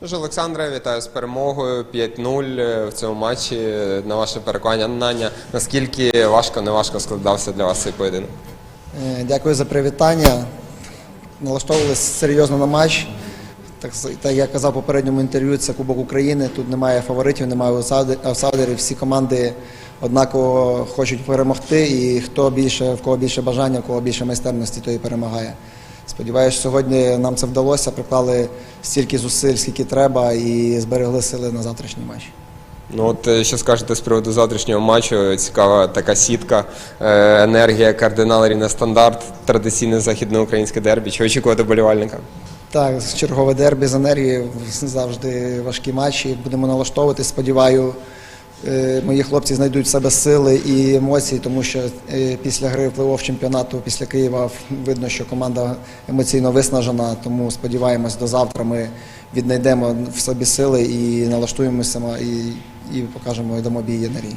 Тож, Олександре, вітаю з перемогою 5-0 в цьому матчі. На ваше переконання, Наня, наскільки важко, не важко складався для вас цей поєдинок? Е, Дякую за привітання. Налаштовувалися серйозно на матч. Так, так я казав в попередньому інтерв'ю, це Кубок України. Тут немає фаворитів, немає аутсайдер- аутсайдерів. Всі команди однаково хочуть перемогти. І хто більше, в кого більше бажання, в кого більше майстерності, той і перемагає. Сподіваюсь, сьогодні нам це вдалося. Приклали стільки зусиль, скільки треба, і зберегли сили на завтрашній матч. Ну от е, що скажете з приводу завтрашнього матчу? Цікава така сітка, е, енергія, кардинал рівне стандарт, традиційне західноукраїнське дербі. Чи очікувати болівальника? Так, чергове дербі з енергією завжди важкі матчі. Будемо налаштовуватись. Сподіваю, е, мої хлопці знайдуть в себе сили і емоції, тому що е, після гри в чемпіонату після Києва видно, що команда емоційно виснажена. Тому сподіваємось, до завтра ми віднайдемо в собі сили і налаштуємося і, і покажемо і дамо бій енергії.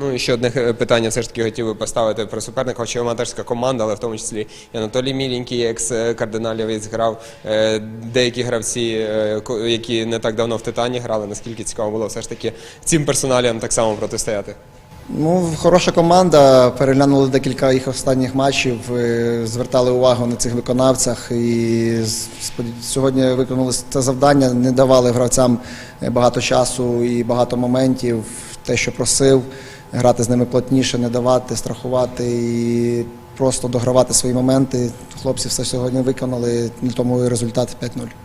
Ну і ще одне е, питання все ж таки хотів би поставити про суперника, хоча аматорська команда, але в тому числі і Анатолій Міленький, екс-кардиналівець, грав. Е, Деякі гравці, е, які не так давно в Титані грали, наскільки цікаво було все ж таки цим персоналіям так само протистояти. Ну, хороша команда. Переглянули декілька їх останніх матчів, звертали увагу на цих виконавцях і сьогодні виконали це завдання, не давали гравцям багато часу і багато моментів. Те, що просив, грати з ними плотніше, не давати, страхувати і просто догравати свої моменти. Хлопці все сьогодні виконали, тому і результат 5-0.